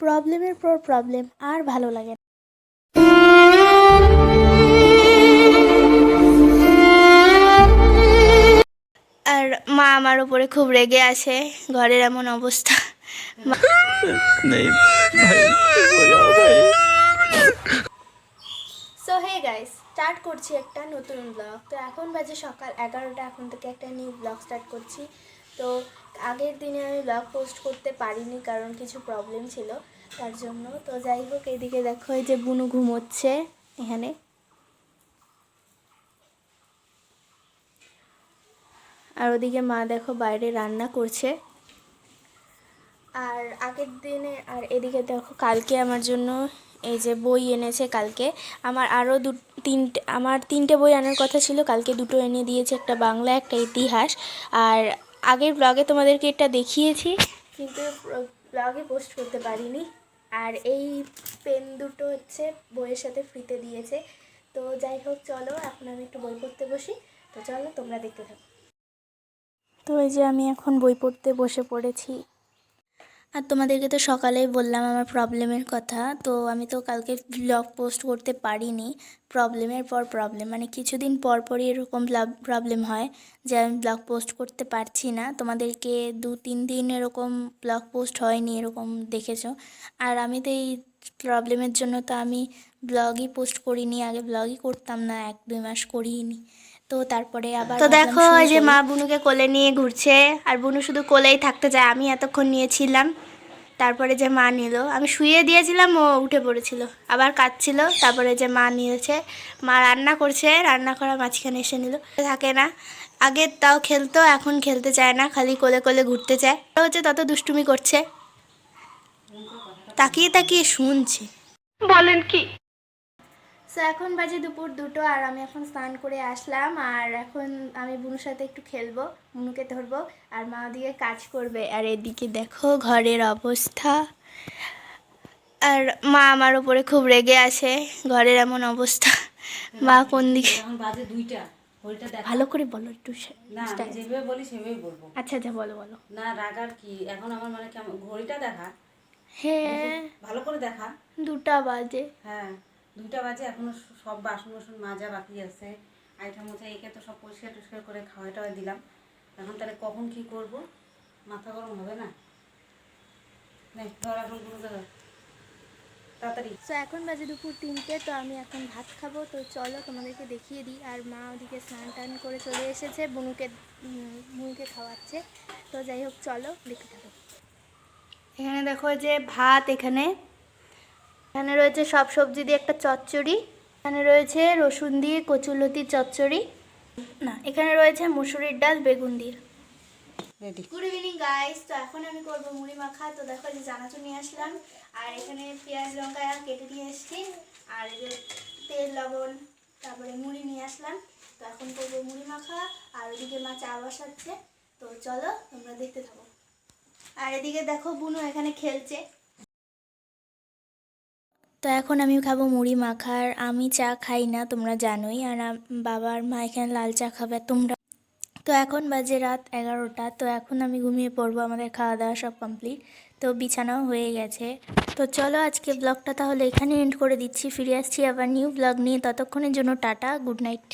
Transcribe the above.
প্রবলেমের পর প্রবলেম আর ভালো লাগে না। আর মা আমার উপরে খুব রেগে আছে ঘরের এমন অবস্থা। সো হে গাইস স্টার্ট করছি একটা নতুন ব্লগ তো এখন বাজে সকাল এগারোটা এখন থেকে একটা নিউ ব্লগ স্টার্ট করছি। তো আগের দিনে আমি ব্লগ পোস্ট করতে পারিনি কারণ কিছু প্রবলেম ছিল, তার জন্য। তো যাই হোক, এদিকে দেখো, এই যে বুনু ঘুমোচ্ছে এখানে। আর ওদিকে মা দেখো বাইরে রান্না করছে। আর আগের দিনে, আর এদিকে দেখো, কালকে আমার জন্য এই যে বই এনেছে কালকে। আমার আরও দু, তিনটে, আমার তিনটে বই আনার কথা ছিল, কালকে দুটো এনে দিয়েছে, একটা বাংলা, একটা ইতিহাস। আর আগের ব্লগে তোমাদেরকে এটা দেখিয়েছি। কিন্তু ব্লগে পোস্ট করতে পারিনি। আর এই পেন দুটো হচ্ছে বইয়ের সাথে ফ্রিতে দিয়েছে। তো যাই হোক চলো এখন আমি একটু বই পড়তে বসি। তো চলো তোমরা দেখতে থাকো। তো এই যে আমি এখন বই পড়তে বসে পড়েছি। আর তোমাদেরকে তো সকালেই বললাম আমার প্রবলেমের কথা, তো আমি তো কালকে ব্লগ পোস্ট করতে পারিনি। প্রবলেমের পর প্রবলেম মানে কিছুদিন পর পরই এরকম প্রবলেম হয় যে আমি ব্লগ পোস্ট করতে পারছি না। তোমাদেরকে দু, তিন দিন এরকম ব্লগ পোস্ট হয়নি, এরকম দেখেছ। আর আমি তো এই প্রবলেমের জন্য তো আমি ব্লগই পোস্ট করিনি, আগে ব্লগই করতাম না, এক, দুই মাস করিনি তো তারপরে আবার তো দেখো ওই যে মা বুনুকে কোলে নিয়ে ঘুরছে আর বুনু শুধু কোলেই থাকতে চায় আমি এতক্ষণ নিয়েছিলাম। তারপরে যে মা নিল আমি শুয়ে দিয়েছিলাম ও উঠে পড়েছিল। আবার কাঁদছিল তারপরে যে মা নিয়েছে মা রান্না করছে রান্না করা মাঝখানে এসে নিল। থাকে না আগে তাও খেলতো এখন খেলতে চায় না খালি কোলে কোলে ঘুরতে চায়। হচ্ছে তত দুষ্টুমি করছে। তাকিয়ে তাকিয়ে শুনছে। বলেন কি? সো এখন বাজে দুপুর দুটো আর আমি এখন স্নান করে আসলাম আর এখন আমি বুনুর সাথে একটু খেলব বুনুকে ধরবো আর মা দিকে কাজ করবে। আর এদিকে দেখো ঘরের অবস্থা। আর মা আমার উপরে খুব রেগে আছে ঘরের এমন অবস্থা। মা কোন দিকে? বাজে দুইটা ভালো করে বলো একটু যেভাবে বলি সেভাবেই বলব। আচ্ছা আচ্ছা বলো বলো। না রাগার কি এখন আমার মানে কেমন ঘড়িটা দেখা। হ্যাঁ। ভালো করে দেখা। দুটা বাজে। হ্যাঁ। দুইটা বাজে এখনও সব বাসন বাসন মাজা বাকি আছে। আইটা মোচা একে তো সব পরিষ্কার টরিষ্কার করে খাওয়া টাওয়া দিলাম। এখন তাহলে কখন কি করব? মাথা গরম হবে না? নে ধর এখন ধর তাড়াতাড়ি। তো এখন বাজে দুপুর তিনটে তো আমি এখন ভাত খাব। তো চলো তোমাদেরকে দেখিয়ে দিই। আর মা ওদিকে স্নান টান করে চলে এসেছে বনুকে বুনুকে খাওয়াচ্ছে। তো যাই হোক চলো দেখতে থাকো। এখানে দেখো যে ভাত এখানে এখানে রয়েছে সব সবজি দিয়ে একটা চচ্চড়ি এখানে রয়েছে রসুন দিয়ে কচুলতি চচ্চড়ি না এখানে রয়েছে মুসুরির ডাল বেগুন দিয়ে। রেডি গুড ইভিনিং গাইস তো এখন আমি করব মুড়ি মাখা। তো দেখো যে চানাচুর নিয়ে আসলাম। আর এখানে পেঁয়াজ লঙ্কা কেটে নিয়ে এসেছি। আর যে তেল লবণ তারপরে মুড়ি নিয়ে আসলাম। তো এখন করব মুড়ি মাখা। আর ওদিকে মা চা বসাচ্ছে। তো চলো তোমরা দেখতে থাকো। আর এদিকে দেখো বুনু এখানে খেলছে। তো এখন আমি খাব মুড়ি মাখার। আমি চা খাই না, তোমরা জানোই। আর বাবার মা এখানে লাল চা খাবে, তোমরা। তো এখন বাজে রাত এগারোটা, তো এখন আমি ঘুমিয়ে পড়ব, আমাদের খাওয়া দাওয়া সব কমপ্লিট তো বিছানাও হয়ে গেছে। তো চলো আজকে ব্লগটা তাহলে এখানে এন্ড করে দিচ্ছি। ফিরে আসছি আবার নিউ ব্লগ নিয়ে। ততক্ষণের জন্য টাটা গুড নাইট